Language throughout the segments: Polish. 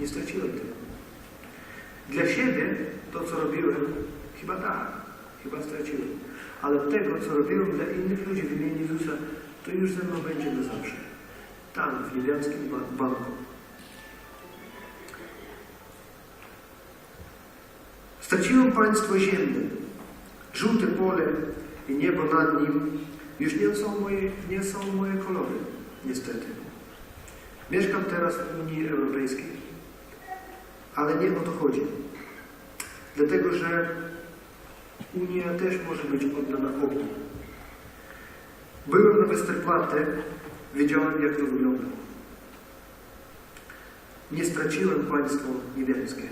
Nie straciłem tego. Dla siebie to, co robiłem, chyba tak, chyba straciłem. Ale tego, co robiłem dla innych ludzi w imieniu Jezusa, to już ze mną będzie na zawsze. Tam, w niebiańskim ba- banku. Straciłem państwo ziemne, żółte pole i niebo nad nim. Już nie są moje, nie są moje kolory, niestety. Mieszkam teraz w Unii Europejskiej, ale nie o to chodzi. Dlatego, że Unia też może być oddana ogniu. Byłem na Westerplatte, wiedziałem jak to wygląda. Nie straciłem państwo niebieskie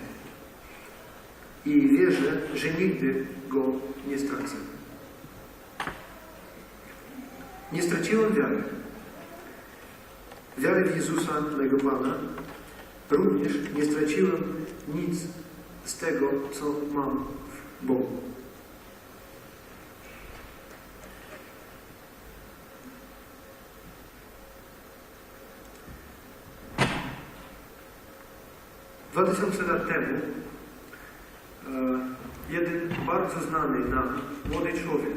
i wierzę, że nigdy go nie stracę. Nie straciłem wiary. Wiary w Jezusa, mego Pana. Również nie straciłem nic z tego, co mam w Bogu. Dwa tysiące lat temu e, jeden bardzo znany nam młody człowiek,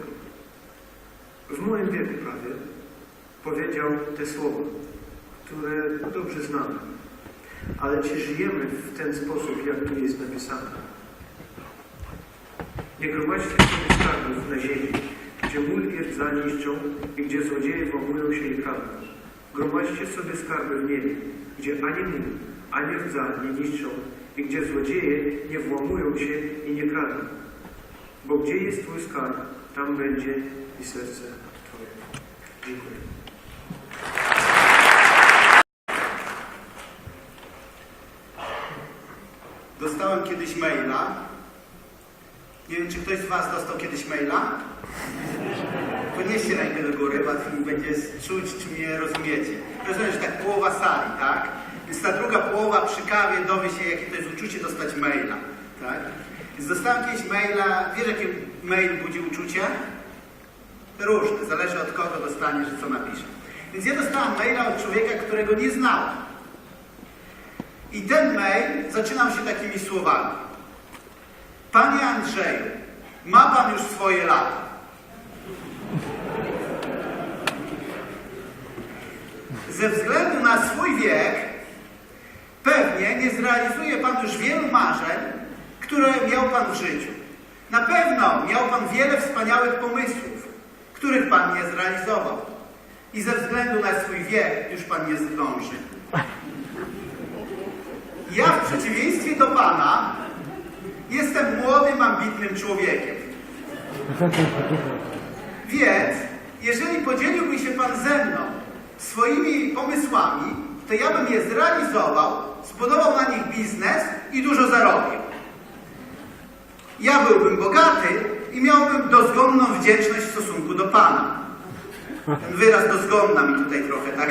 w moim wieku prawie, powiedział te słowa, które dobrze znamy. Ale czy żyjemy w ten sposób, jak tu jest napisane? Nie gromadźcie sobie skarbów na ziemi, gdzie mól i rdza niszczą i gdzie złodzieje włamują się i kradną. Gromadźcie sobie skarby w niebie, gdzie ani mól, ani rdza nie niszczą i gdzie złodzieje nie włamują się i nie kradną. Bo gdzie jest Twój skarb, tam będzie i serce Twoje. Dziękuję. Dostałem kiedyś maila. Nie wiem, czy ktoś z Was dostał kiedyś maila? Podnieście rękę do góry, łatwiej będzie czuć, czy mnie rozumiecie. Rozumiem, że tak połowa sali, tak? Więc ta druga połowa przy kawie dowie się, jakie to jest uczucie dostać maila, tak? Więc dostałem kiedyś maila, wiesz, jakie mail budzi uczucie? Różne, zależy od kogo dostaniesz co napisze. Więc ja dostałem maila od człowieka, którego nie znałem. I ten mail zaczynał się takimi słowami. Panie Andrzeju, ma Pan już swoje lata. Ze względu na swój wiek pewnie nie zrealizuje Pan już wielu marzeń, które miał Pan w życiu. Na pewno miał Pan wiele wspaniałych pomysłów, których Pan nie zrealizował. I ze względu na swój wiek już Pan nie zdąży. Ja w przeciwieństwie do Pana jestem młodym, ambitnym człowiekiem. Więc, jeżeli podzieliłby się Pan ze mną swoimi pomysłami, to ja bym je zrealizował, zbudował na nich biznes i dużo zarobił. Ja byłbym bogaty i miałbym dozgonną wdzięczność w stosunku do Pana. Ten wyraz dozgonna mi tutaj trochę tak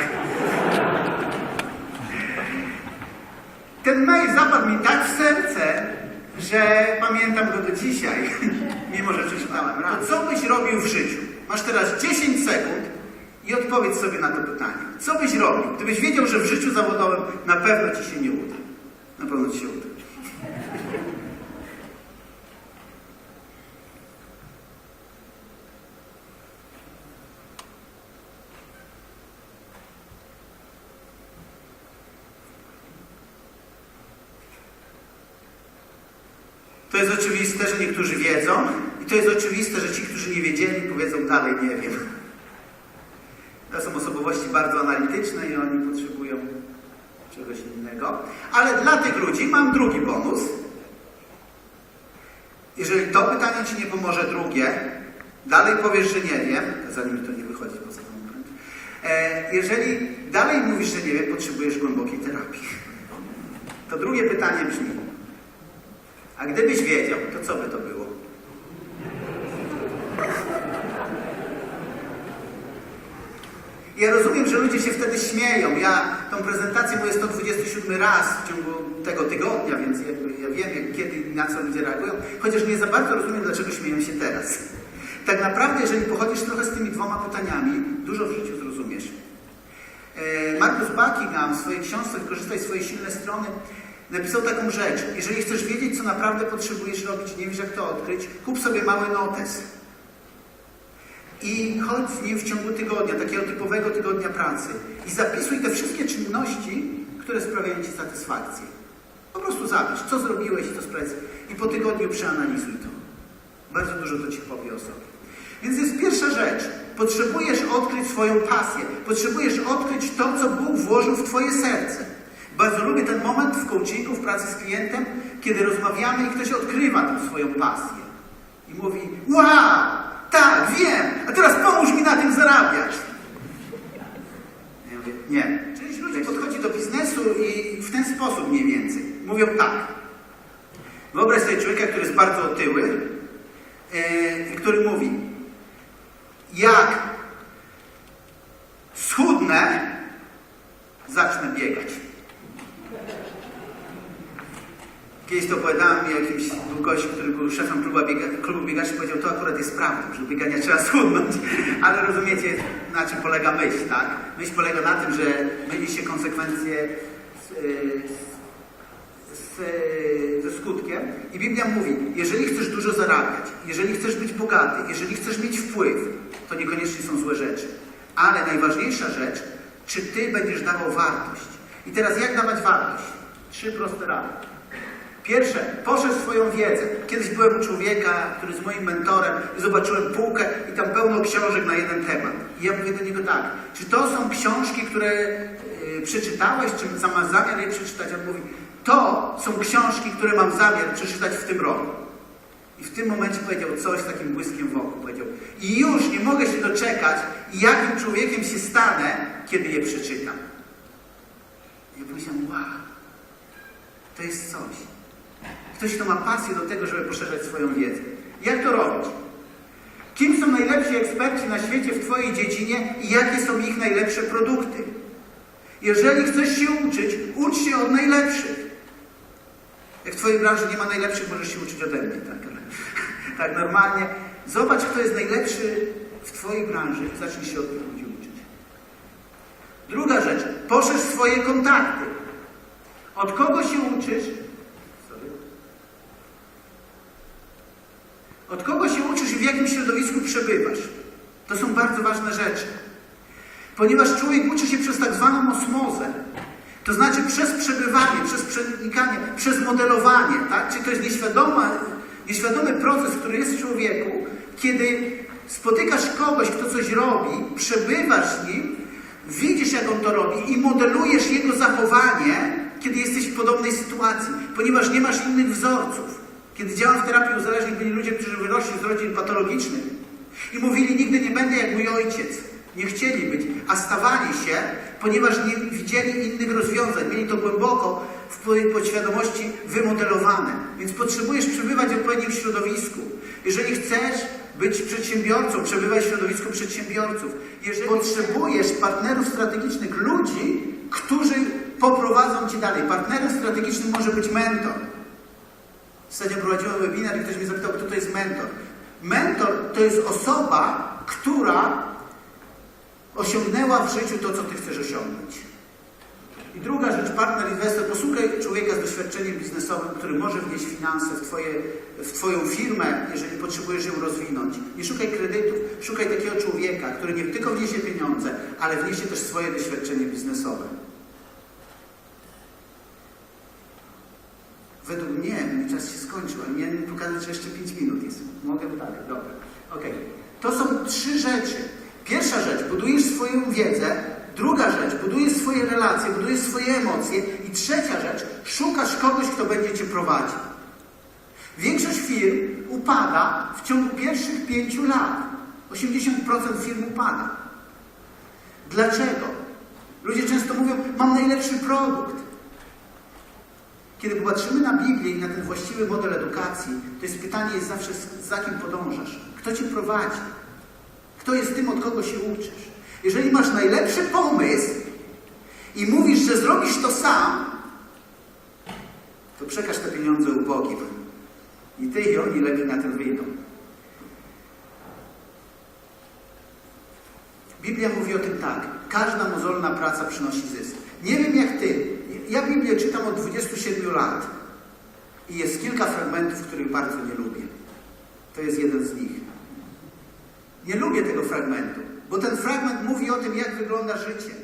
Ten mail zapadł mi tak w serce, że pamiętam go do dzisiaj, mimo że przeczytałem raz. Co byś robił w życiu? Masz teraz 10 sekund i odpowiedz sobie na to pytanie. Co byś robił, gdybyś wiedział, że w życiu zawodowym na pewno ci się nie uda? Na pewno ci się uda. To jest oczywiste, że niektórzy wiedzą i to jest oczywiste, że ci, którzy nie wiedzieli, powiedzą dalej nie wiem. To są osobowości bardzo analityczne i oni potrzebują czegoś innego. Ale dla tych ludzi mam drugi bonus. Jeżeli to pytanie Ci nie pomoże drugie, dalej powiesz, że nie wiem, zanim to nie wychodzi poza. E, jeżeli dalej mówisz, że nie wiem, potrzebujesz głębokiej terapii. To drugie pytanie brzmi, a gdybyś wiedział, to co by to było? Ja rozumiem, że ludzie się wtedy śmieją. Ja tą prezentację mówię 127 raz w ciągu tego tygodnia, więc jakby ja wiem, jak, kiedy na co ludzie reagują. Chociaż nie za bardzo rozumiem, dlaczego śmieją się teraz. Tak naprawdę, jeżeli pochodzisz trochę z tymi dwoma pytaniami, dużo w życiu zrozumiesz. E, Marcus Buckingham w swojej książce Wykorzystaj swoje silne strony napisał taką rzecz. Jeżeli chcesz wiedzieć, co naprawdę potrzebujesz robić, nie wiesz jak to odkryć, kup sobie mały notes. I chodź z nim w ciągu tygodnia, takiego typowego tygodnia pracy. I zapisuj te wszystkie czynności, które sprawiają Ci satysfakcję. Po prostu zapisz, co zrobiłeś i to sprawia. I po tygodniu przeanalizuj to. Bardzo dużo to Ci powie o sobie. Więc jest pierwsza rzecz. Potrzebujesz odkryć swoją pasję. Potrzebujesz odkryć to, co Bóg włożył w Twoje serce. Bardzo lubię ten moment w coachingu, w pracy z klientem, kiedy rozmawiamy i ktoś odkrywa tą swoją pasję. I mówi, wow, tak, wiem, a teraz pomóż mi na tym zarabiać. Ja mówię, nie. Część ludzi podchodzi do biznesu i w ten sposób mniej więcej. Mówią tak. Wyobraź sobie człowieka, który jest bardzo otyły, yy, który mówi, jak schudnę, zacznę biegać. Kiedyś to opowiadałem jakimś gość, który był szefem klubu, biega, klubu biegaczy, powiedział, to akurat jest prawdą, że biegania trzeba schudnąć. Ale rozumiecie, na czym polega myśl, tak? Myśl polega na tym, że myli się konsekwencje z, z, z, ze skutkiem. I Biblia mówi, jeżeli chcesz dużo zarabiać, jeżeli chcesz być bogaty, jeżeli chcesz mieć wpływ, to niekoniecznie są złe rzeczy. Ale najważniejsza rzecz, czy ty będziesz dawał wartość. I teraz jak dawać wartość? Trzy proste rady. Pierwsze, poszerz swoją wiedzę. Kiedyś byłem u człowieka, który jest moim mentorem i zobaczyłem półkę i tam pełno książek na jeden temat. I ja mówię do niego tak, czy to są książki, które yy, przeczytałeś, czy masz zamiar je przeczytać? On mówi, to są książki, które mam zamiar przeczytać w tym roku. I w tym momencie powiedział coś z takim błyskiem wokół. Powiedział, i już nie mogę się doczekać, jakim człowiekiem się stanę, kiedy je przeczytam. I ja powiedziałem, wow, to jest coś. Ktoś, kto ma pasję do tego, żeby poszerzać swoją wiedzę. Jak to robić? Kim są najlepsi eksperci na świecie w Twojej dziedzinie i jakie są ich najlepsze produkty? Jeżeli chcesz się uczyć, ucz się od najlepszych. Jak w Twojej branży nie ma najlepszych, możesz się uczyć ode mnie. Tak, tak normalnie. Zobacz, kto jest najlepszy w Twojej branży i zacznij się od tych ludzi uczyć. Druga rzecz. Poszerz swoje kontakty. Od kogo się uczysz? Od kogo się uczysz i w jakim środowisku przebywasz? To są bardzo ważne rzeczy. Ponieważ człowiek uczy się przez tak zwaną osmozę. To znaczy przez przebywanie, przez przenikanie, przez modelowanie, tak? Czyli to jest nieświadomy proces, który jest w człowieku, kiedy spotykasz kogoś, kto coś robi, przebywasz nim, widzisz, jak on to robi i modelujesz jego zachowanie, kiedy jesteś w podobnej sytuacji, ponieważ nie masz innych wzorców. Kiedy działam w terapii uzależnień, byli ludzie, którzy wyrośli z rodzin patologicznych i mówili, nigdy nie będę jak mój ojciec. Nie chcieli być, a stawali się, ponieważ nie widzieli innych rozwiązań. Mieli to głęboko w podświadomości wymodelowane. Więc potrzebujesz przebywać w odpowiednim środowisku. Jeżeli chcesz być przedsiębiorcą, przebywaj w środowisku przedsiębiorców. Jeżeli potrzebujesz partnerów strategicznych, ludzi, którzy poprowadzą cię dalej. Partnerem strategicznym może być mentor. Ostatnio prowadziłem webinar i ktoś mnie zapytał, kto to jest mentor. Mentor to jest osoba, która osiągnęła w życiu to, co ty chcesz osiągnąć. I druga rzecz, partner, inwestor, posłuchaj człowieka z doświadczeniem biznesowym, który może wnieść finanse w, twoje, w Twoją firmę, jeżeli potrzebujesz ją rozwinąć. Nie szukaj kredytów, szukaj takiego człowieka, który nie tylko wniesie pieniądze, ale wniesie też swoje doświadczenie biznesowe. Według mnie, mój czas się skończył, ale miałem pokazać, jeszcze 5 minut jest. Mogę dalej, dobra. Okej. To są trzy rzeczy. Pierwsza rzecz, budujesz swoją wiedzę. Druga rzecz, budujesz swoje relacje, budujesz swoje emocje. I trzecia rzecz, szukasz kogoś, kto będzie cię prowadził. Większość firm upada w ciągu pierwszych pięciu lat. 80% firm upada. Dlaczego? Ludzie często mówią, mam najlepszy produkt. Kiedy popatrzymy na Biblię i na ten właściwy model edukacji, to jest pytanie jest zawsze, za kim podążasz? Kto cię prowadzi? Kto jest tym, od kogo się uczysz? Jeżeli masz najlepszy pomysł i mówisz, że zrobisz to sam, to przekaż te pieniądze ubogim. I ty i oni lepiej na tym wyjdą. Biblia mówi o tym tak. każda mozolna praca przynosi zysk. Nie wiem jak ty, ja Biblię czytam od 27 lat i jest kilka fragmentów, których bardzo nie lubię. To jest jeden z nich. Nie lubię tego fragmentu, bo ten fragment mówi o tym, jak wygląda życie.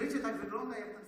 Życie tak wygląda, jak